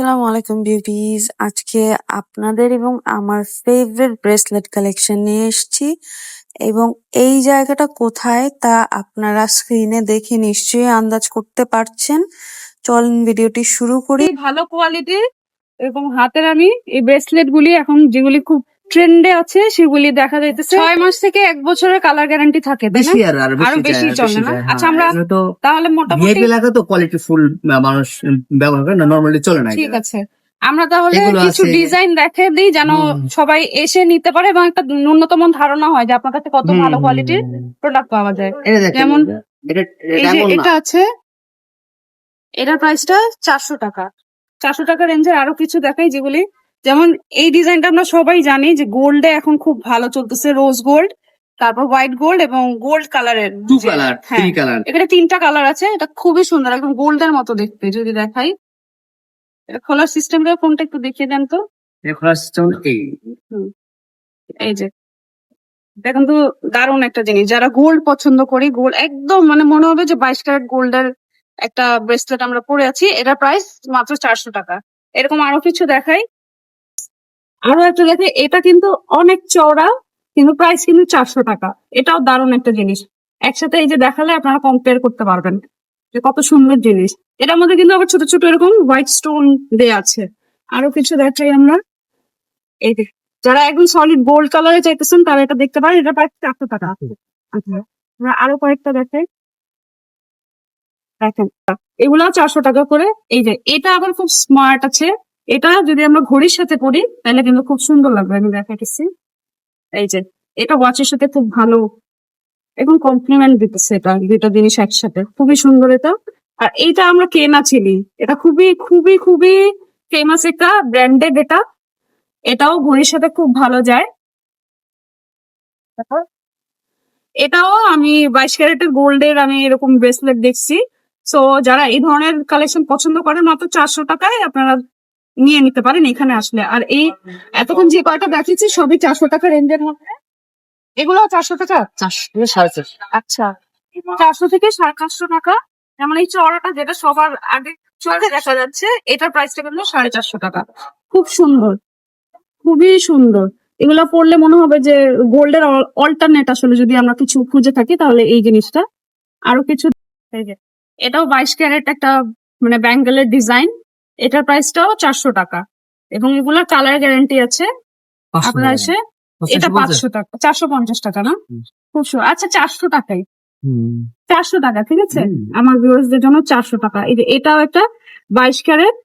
আসসালামু আলাইকুম বিউটিজ আজকে আপনাদের এবং আমার ফেভারিট ব্রেসলেট কালেকশন নিয়ে এসেছি এবং এই জায়গাটা কোথায় তা আপনারা স্ক্রিনে দেখে নিশ্চয়ই আন্দাজ করতে পারছেন। চলুন ভিডিওটি শুরু করি। ভালো কোয়ালিটি এবং হাতের আমি এই ব্রেসলেট গুলি এখন যেগুলি খুব ট্রেন্ডে আছে সেগুলি দেখা যাইতেছে। ছয় মাস থেকে এক বছরের কালার গ্যারান্টি থাকে বেশি আর আর বেশি চলে না? আচ্ছা, হ্যাঁ। আমরা তাহলে মোটামুটি এলাকা তো কোয়ালিটি ফুল মানুষ ব্যবহার করে না নরমালি চলে না ঠিক আছে। আমরা তাহলে কিছু ডিজাইন দেখে দিই যেন সবাই এসে নিতে পারে এবং একটা ন্যূনতম ধারণা হয় যে আপনার কাছে কত ভালো কোয়ালিটির প্রোডাক্ট পাওয়া যায়। যেমন। এটা আছে এটার প্রাইসটা চারশো টাকা। চারশো টাকা রেঞ্জের আরও কিছু দেখাই যেগুলি যেমন এই ডিজাইনটা আমরা সবাই জানি যে গোল্ডে এখন খুব ভালো চলতেছে রোজ গোল্ড তারপর হোয়াইট গোল্ড এবং গোল্ড কালারের টু কালার হ্যাঁ থ্রি কালার এখানে তিনটা কালার আছে এটা খুবই সুন্দর একদম গোল্ডের মতো দেখতে যদি দেখাই। এটা খোলার সিস্টেমটা কোনটা একটু দেখিয়ে দেন তো। এখন আসছে এই। এই যে। দেখুন তো দারুণ একটা জিনিস যারা গোল্ড পছন্দ করি গোল্ড একদম মানে মনে হবে যে বাইশ ক্যারেট গোল্ডের একটা ব্রেসলেট আমরা পরে আছি এটা প্রাইস মাত্র চারশো টাকা। এরকম আরও কিছু দেখাই। আরও একটা দেখে, এটা কিন্তু অনেক চওড়া, কিন্তু প্রাইস কিন্তু চারশো টাকা। এটাও দারুণ একটা জিনিস। একসাথে এই যে দেখালে আপনারা কম্পেয়ার করতে পারবেন যে কত সুন্দর জিনিস। এটার মধ্যে কিন্তু আবার ছোট ছোট এরকম হোয়াইট স্টোন দেয়া আছে। আরও কিছু দেখাই আমরা। এই যে, যারা একদম সলিড গোল্ড কালারে চাইতেছেন, তারা এটা দেখতে পারেন। এটা প্রায় চারশো টাকা। আচ্ছা আরও কয়েকটা দেখাই। দেখেন এগুলো চারশো টাকা করে। এই যে, এটা আবার খুব স্মার্ট আছে। এটা যদি আমরা ঘড়ির সাথে পরি তাহলে কিন্তু খুব সুন্দর লাগবে। আমি দেখাইতেছি। এই যে, এটা ওয়াচের সাথে খুব ভালো এবং কমপ্লিমেন্ট দিতেছে এটা, দুইটা জিনিস একসাথে। খুবই সুন্দর এটা। আর এইটা আমরা কেনা ছিলি এটা খুবই খুবই খুবই ফেমাস একটা ব্র্যান্ডেড এটা। এটাও ঘড়ির সাথে খুব ভালো যায়। এটাও আমি বাইশ ক্যারেটের গোল্ডের আমি এরকম ব্রেসলেট দেখছি। সো যারা এই ধরনের কালেকশন পছন্দ করেন মাত্র চারশো টাকায় আপনারা নিয়ে নিতে পারেন এখানে আসলে। আর এই এতক্ষণ যে কয়টা দেখিয়েছি সবই চারশো টাকা রেঞ্জের মধ্যে এগুলো চারশো টাকা? চারশো সাড়ে চারশো। আচ্ছা। চারশো থেকে সাড়ে চারশো টাকা। যেমন এই চড়াটা যেটা সবার আগে চড়ে দেখা যাচ্ছে এটার প্রাইসটা কিন্তু সাড়ে চারশো টাকা। খুব সুন্দর। খুবই সুন্দর। এগুলো পড়লে মনে হবে যে গোল্ডের অল্টারনেট আসলে যদি আমরা কিছু খুঁজে থাকি তাহলে এই জিনিসটা। আরও কিছু এটাও বাইশ ক্যারেট একটা মানে ব্যাঙ্গেলের ডিজাইন এটার প্রাইসটাও চারশো টাকা। এবং এগুলোর কালার গ্যারান্টি আছে। আপনারা এসে এটা পাঁচশো টাকা চারশো পঞ্চাশ টাকা না। খুব। আচ্ছা চারশো টাকাই। চারশো টাকা ঠিক আছে? আমার ভিউয়ার্সদের জন্য চারশো টাকা। এটাও একটা বাইশ ক্যারেট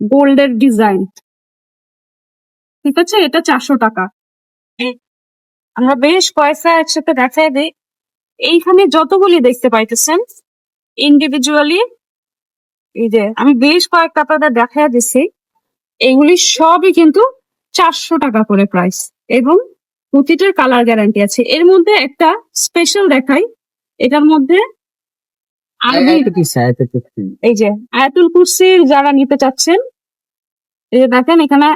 গোল্ডের ডিজাইন ঠিক আছে? এটা চারশো টাকা। আমরা বেশ কয়েকটা একসাথে দেখাই দিই। এইখানে যতগুলি দেখতে পাইতেছেন ইন্ডিভিজুয়ালি এই যে আমি বেশ কয়েকটা আপনাদের দেখা দিচ্ছি এগুলি সবই কিন্তু চারশো টাকা করে প্রাইস এবং প্রতিটার কালার গ্যারান্টি আছে। এর মধ্যে একটা স্পেশাল দেখাই। এটার মধ্যে এই যে আয়াতুল কুরসির যারা নিতে চাচ্ছেন এই যে দেখেন এখানে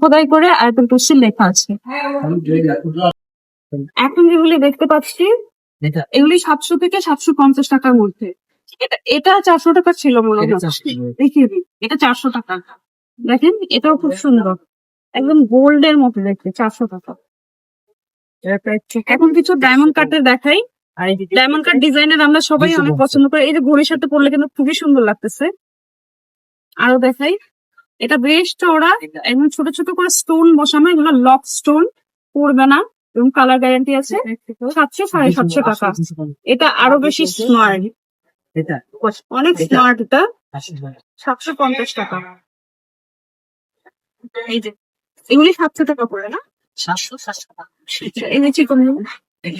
খোদাই করে আয়াতুল কুরসির লেখা আছে। এখন যেগুলি দেখতে পাচ্ছি এগুলি সাতশো থেকে সাতশো পঞ্চাশ টাকার মধ্যে। এটা এটা চারশো টাকা ছিল মনে হয়। দেখিয়ে দিই। এটা চারশো টাকা। দেখেন এটাও খুব সুন্দর। একদম গোল্ডের মতো দেখতে চারশো টাকা। এখন কিছু ডায়মন্ড কাটের দেখাই। ডায়মন্ড কাট ডিজাইনের আমরা সবাই অনেক পছন্দ করি। এই যে ঘড়ির সাথে পরলে কিন্তু খুবই সুন্দর লাগতেছে। আরও দেখাই। এটা বেশ চওড়া। এবং ছোট ছোট করে স্টোন বসানো। এগুলো লক স্টোন পড়বে না। এবং কালার গ্যারান্টি আছে। সাতশো সাড়ে সাতশো টাকা। এটা আরও বেশি স্মার্ট এটা? অনেক স্মার্ট এটা। সাতশো পঞ্চাশ টাকা। এই যে এগুলি সাতশো টাকা করে না? সাতশো সাতশো টাকা। আচ্ছা, এই যে চিকন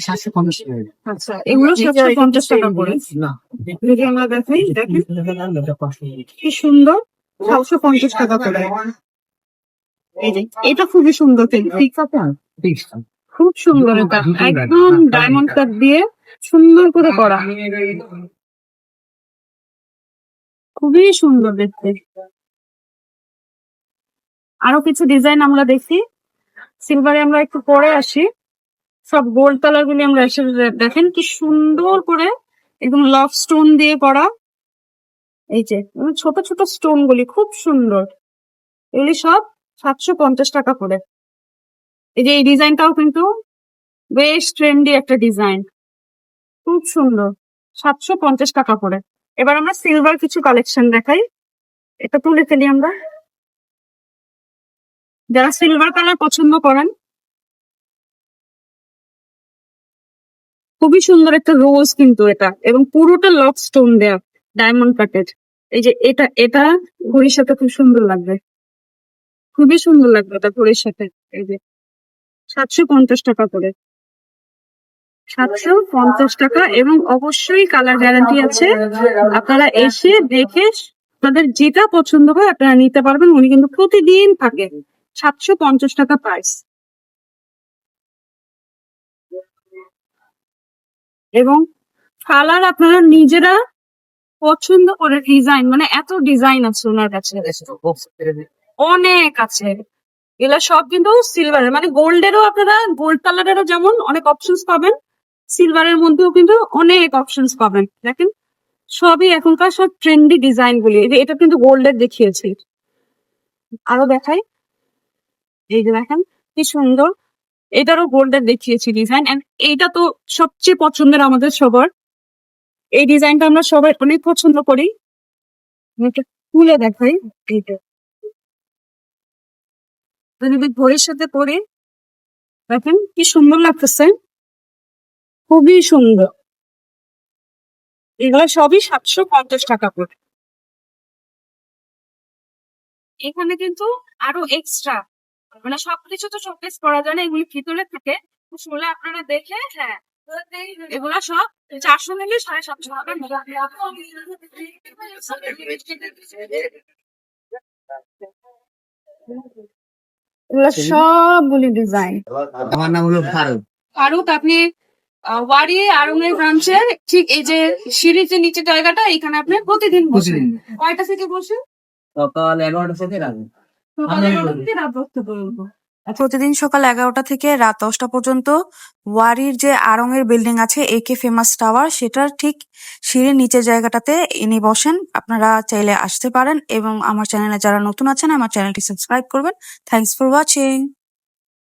সাতশো পঞ্চাশ আচ্ছা এগুলো সাতশো পঞ্চাশ টাকা করে। যদি আমরা দেখাই। কি সুন্দর। সাতশো পঞ্চাশ টাকা করে। এই যে এটা খুবই সুন্দর কিন্তু ঠিক আছে। খুব সুন্দর এটা। একদম ডায়মন্ড কাট দিয়ে সুন্দর করে করা। খুবই সুন্দর দেখতে। আরও কিছু ডিজাইন আমরা দেখি। সিলভারে আমরা একটু পরে আসি। সব গোল্ড কালার গুলি আমরা এসে দেখেন কি সুন্দর করে একদম লভ স্টোন দিয়ে করা। এই যে ছোট ছোট স্টোন গুলি, খুব সুন্দর। এগুলি সব সাতশো পঞ্চাশ টাকা করে। এই যে, এই ডিজাইনটাও কিন্তু বেশ ট্রেন্ডি একটা ডিজাইন খুব সুন্দর। সাতশো পঞ্চাশ টাকা করে। এবার আমরা সিলভার কিছু কালেকশন দেখাই। এটা তুলে ফেলি আমরা। যারা সিলভার কালার পছন্দ করেন, খুবই সুন্দর একটা রোজ কিন্তু এটা, এবং পুরোটা লক স্টোন দেয়া ডায়মন্ড কাটেড এই যে এটা এটা ঘড়ির সাথে খুব সুন্দর লাগবে। খুবই সুন্দর লাগবে এটা ঘড়ির সাথে, এই যে। সাতশো পঞ্চাশ টাকা করে। সাতশো পঞ্চাশ টাকা এবং অবশ্যই কালার গ্যারান্টি আছে। আপনারা এসে দেখে আপনাদের যেটা পছন্দ হয় আপনারা নিতে পারবেন। উনি কিন্তু প্রতিদিন থাকে। সাতশো পঞ্চাশ টাকা প্রাইস এবং কালার আপনারা নিজেরা পছন্দ করে ডিজাইন মানে এত ডিজাইন আছে ওনার কাছে। অনেক আছে। এগুলা সব কিন্তু সিলভারের মানে গোল্ডেরও আপনারা গোল্ড কালারেরও যেমন অনেক অপশনস পাবেন। সিলভারের মধ্যেও কিন্তু অনেক অপশনস পাবেন। দেখেন, সবই এখনকার সব ট্রেন্ডি ডিজাইন গুলি। এটা কিন্তু গোল্ডের দেখিয়েছি। আরও দেখাই। এই যে দেখেন, কি সুন্দর। এটারও গোল্ডের দেখিয়েছি ডিজাইন এন্ড এইটা তো সবচেয়ে পছন্দের আমাদের সবার। এই ডিজাইনটা আমরা সবাই অনেক পছন্দ করি। খুলে দেখাই। এইটা যদি সাথে পরে দেখেন, কি সুন্দর লাগতেছে। খুবই সুন্দর। এগুলো সবই সাতশো পঞ্চাশ টাকা করে। এখানে কিন্তু আরও এক্সট্রা মানে সবকিছু তো শোকেস করা যায় না এগুলি ভিতরে থাকে। শুনে আপনারা দেখে হ্যাঁ এগুলা সব চারশো নিলে সাড়ে সাতশো টাকা এগুলো সবগুলি ডিজাইন আমার নাম হলো ফারুক। ফারুক আপনি ওয়ারি আরঙের ব্রাঞ্চের ঠিক এই যে সিঁড়ির যে নিচে জায়গাটা এখানে আপনি প্রতিদিন বসেন। কয়টা থেকে বসেন? সকাল এগারোটা থেকে রাখব সকাল এগারোটা থেকে রাত দশটা পর্যন্ত। প্রতিদিন সকাল এগারোটা থেকে রাত দশটা পর্যন্ত ওয়ারির যে আড়ংয়ের বিল্ডিং আছে একে ফেমাস টাওয়ার সেটার ঠিক সিঁড়ির নিচের জায়গাটাতে ইনি বসেন। আপনারা চাইলে আসতে পারেন এবং আমার চ্যানেলে যারা নতুন আছেন আমার চ্যানেলটি সাবস্ক্রাইব করবেন। Thanks for watching